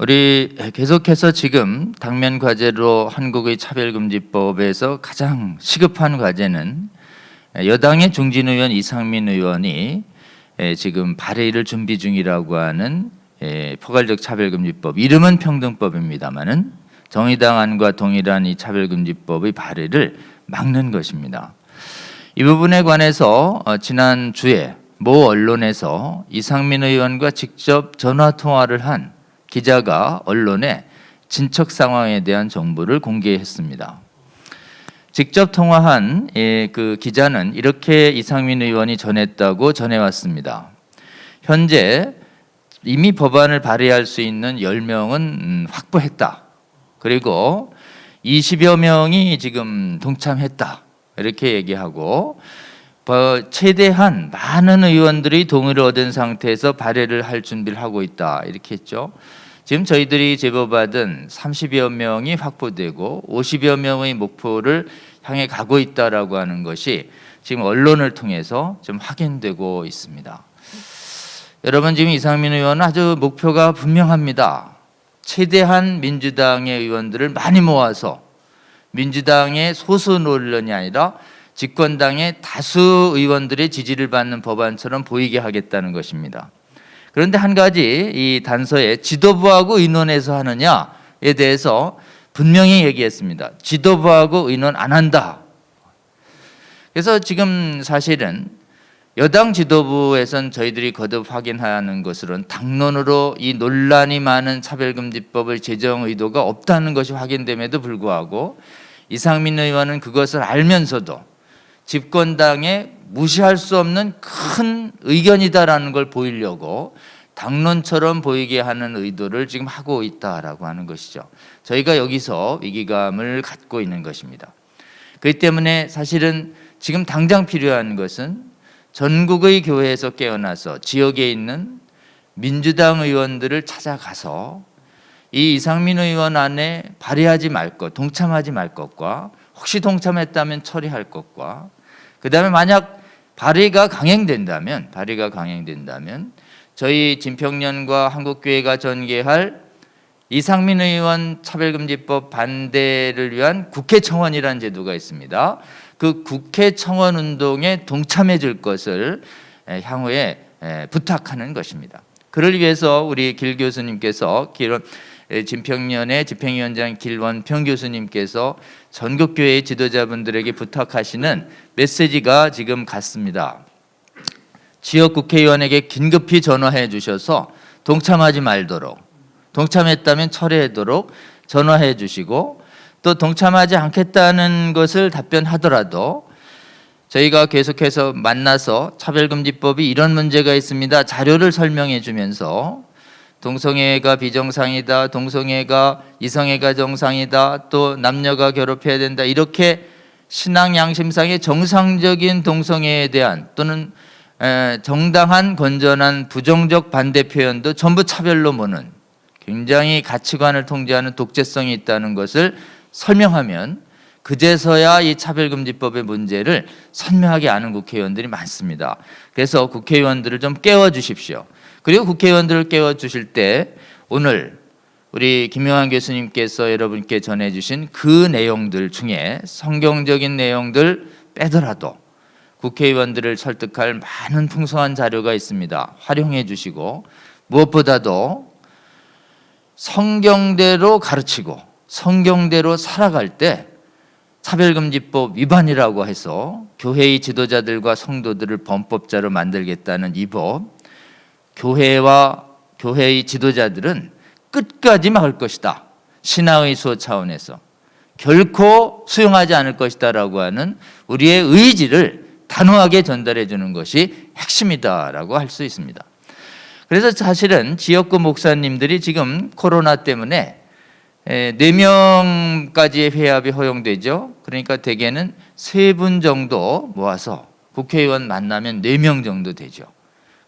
우리 계속해서 지금 당면 과제로 한국의 차별금지법에서 가장 시급한 과제는 여당의 중진 의원 이상민 의원이 에, 지금 발의를 준비 중이라고 하는 에, 포괄적 차별금지법 이름은 평등법입니다만은 정의당안과 동일한 이 차별금지법의 발의를 막는 것입니다. 이 부분에 관해서 어, 지난 주에 모 언론에서 이상민 의원과 직접 전화 통화를 한 기자가 언론에 진척 상황에 대한 정보를 공개했습니다. 직접 통화한 예, 그 기자는 이렇게 이상민 의원이 전했다고 전해왔습니다. 현재 이미 법안을 발의할 수 있는 10명은 음, 확보했다. 그리고 20여 명이 지금 동참했다. 이렇게 얘기하고 어, 최대한 많은 의원들이 동의를 얻은 상태에서 발의를 할 준비를 하고 있다. 이렇게 했죠. 지금 저희들이 제보받은 30여 명이 확보되고 50여 명의 목표를 향해 가고 있다라고 하는 것이 지금 언론을 통해서 좀 확인되고 있습니다. 여러분 지금 이상민 의원은 아주 목표가 분명합니다. 최대한 민주당의 의원들을 많이 모아서 민주당의 소수 논란이 아니라 집권당의 다수 의원들의 지지를 받는 법안처럼 보이게 하겠다는 것입니다. 그런데 한 가지 이 단서에 지도부하고 의논해서 하느냐에 대해서 분명히 얘기했습니다. 지도부하고 의논 안 한다. 그래서 지금 사실은 여당 지도부에선 저희들이 거듭 확인하는 것으로는 당론으로 이 논란이 많은 차별금지법을 제정 의도가 없다는 것이 확인됨에도 불구하고 이상민 의원은 그것을 알면서도 집권당에 무시할 수 없는 큰 의견이다라는 걸 보이려고 당론처럼 보이게 하는 의도를 지금 하고 있다라고 하는 것이죠. 저희가 여기서 위기감을 갖고 있는 것입니다. 그렇기 때문에 사실은 지금 당장 필요한 것은 전국의 교회에서 깨어나서 지역에 있는 민주당 의원들을 찾아가서 이 이상민 의원 안에 발의하지 말 것, 동참하지 말 것과 혹시 동참했다면 처리할 것과 그 다음에 만약 발의가 강행된다면 발의가 강행된다면 저희 진평년과 한국교회가 전개할 이상민 의원 차별금지법 반대를 위한 국회 청원이라는 제도가 있습니다. 그 국회 청원 운동에 동참해 줄 것을 에, 향후에 에, 부탁하는 것입니다. 그를 위해서 우리 길 교수님께서 진평년의 집행위원장 길원평 교수님께서 전국교회 지도자분들에게 부탁하시는 메시지가 지금 갔습니다. 지역 국회의원에게 긴급히 전화해 주셔서 동참하지 말도록 동참했다면 철회하도록 전화해 주시고 또 동참하지 않겠다는 것을 답변하더라도 저희가 계속해서 만나서 차별금지법이 이런 문제가 있습니다. 자료를 설명해 주면서 동성애가 비정상이다, 동성애가 이성애가 정상이다, 또 남녀가 결혼해야 된다 이렇게 신앙 양심상의 정상적인 동성애에 대한 또는 에, 정당한 건전한 부정적 반대 표현도 전부 차별로 보는 굉장히 가치관을 통제하는 독재성이 있다는 것을 설명하면 그제서야 이 차별금지법의 문제를 선명하게 아는 국회의원들이 많습니다. 그래서 국회의원들을 좀 깨워 주십시오. 그리고 국회의원들을 깨워 주실 때 오늘 우리 김용환 교수님께서 여러분께 전해 주신 그 내용들 중에 성경적인 내용들 빼더라도 국회의원들을 설득할 많은 풍성한 자료가 있습니다. 활용해 주시고 무엇보다도 성경대로 가르치고 성경대로 살아갈 때 차별금지법 위반이라고 해서 교회의 지도자들과 성도들을 범법자로 만들겠다는 이 법, 교회와 교회의 지도자들은 끝까지 막을 것이다. 신앙의 수호 차원에서 결코 수용하지 않을 것이다라고 하는 우리의 의지를 단호하게 전달해 주는 것이 핵심이다라고 할 수 있습니다. 그래서 사실은 지역구 목사님들이 지금 코로나 때문에 네 명까지의 회합이 허용되죠. 그러니까 대개는 세분 정도 모아서 국회의원 만나면 네명 정도 되죠.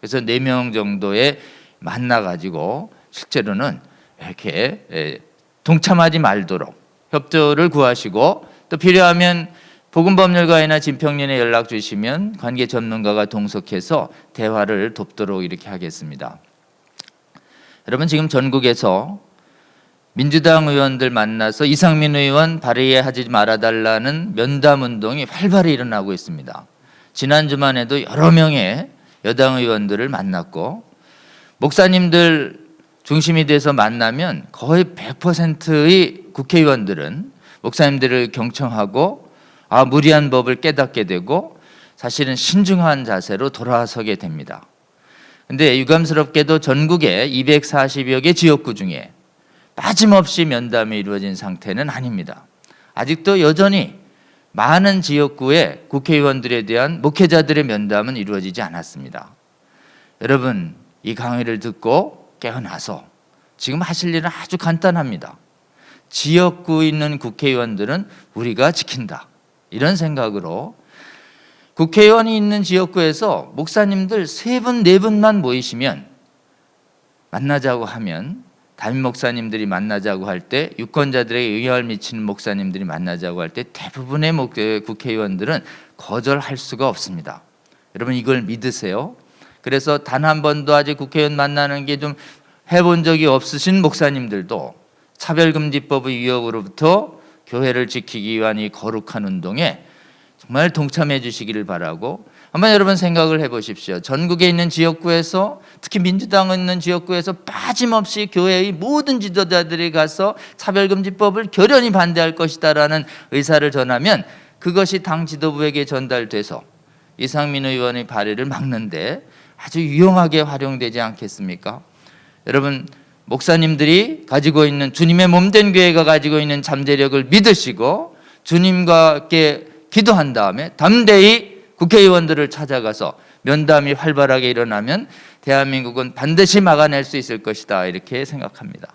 그래서 네 명 정도에 만나 가지고 실제로는 이렇게 동참하지 말도록 협조를 구하시고 또 필요하면 보건법률가이나 진평년에 연락 주시면 관계 전문가가 동석해서 대화를 돕도록 이렇게 하겠습니다. 여러분 지금 전국에서 민주당 의원들 만나서 이상민 의원 발의하지 말아달라는 면담 운동이 활발히 일어나고 있습니다. 지난 주만 해도 여러 명의 여당 의원들을 만났고 목사님들 중심이 돼서 만나면 거의 100%의 국회의원들은 목사님들을 경청하고 아 무리한 법을 깨닫게 되고 사실은 신중한 자세로 돌아서게 됩니다. 근데 유감스럽게도 전국에 240여 개 지역구 중에 빠짐없이 면담이 이루어진 상태는 아닙니다. 아직도 여전히 많은 지역구에 국회의원들에 대한 목회자들의 면담은 이루어지지 않았습니다. 여러분, 이 강의를 듣고 깨어나서 지금 하실 일은 아주 간단합니다. 지역구에 있는 국회의원들은 우리가 지킨다. 이런 생각으로 국회의원이 있는 지역구에서 목사님들 세 분, 네 분만 모이시면 만나자고 하면 담임 목사님들이 만나자고 할 때 유권자들에게 영향을 미치는 목사님들이 만나자고 할 때 대부분의 목- 그 국회의원들은 거절할 수가 없습니다. 여러분 이걸 믿으세요. 그래서 단 한 번도 아직 국회의원 만나는 게 좀 해본 적이 없으신 목사님들도 차별금지법의 위협으로부터 교회를 지키기 위한 이 거룩한 운동에 정말 동참해 주시기를 바라고 한번 여러분 생각을 해보십시오. 전국에 있는 지역구에서 특히 민주당 있는 지역구에서 빠짐없이 교회의 모든 지도자들이 가서 차별금지법을 결연히 반대할 것이다라는 의사를 전하면 그것이 당 지도부에게 전달돼서 이상민 의원의 발의를 막는데 아주 유용하게 활용되지 않겠습니까? 여러분 목사님들이 가지고 있는 주님의 몸된 교회가 가지고 있는 잠재력을 믿으시고 주님과 함께 기도한 다음에 담대히 국회의원들을 찾아가서 면담이 활발하게 일어나면 대한민국은 반드시 막아낼 수 있을 것이다 이렇게 생각합니다.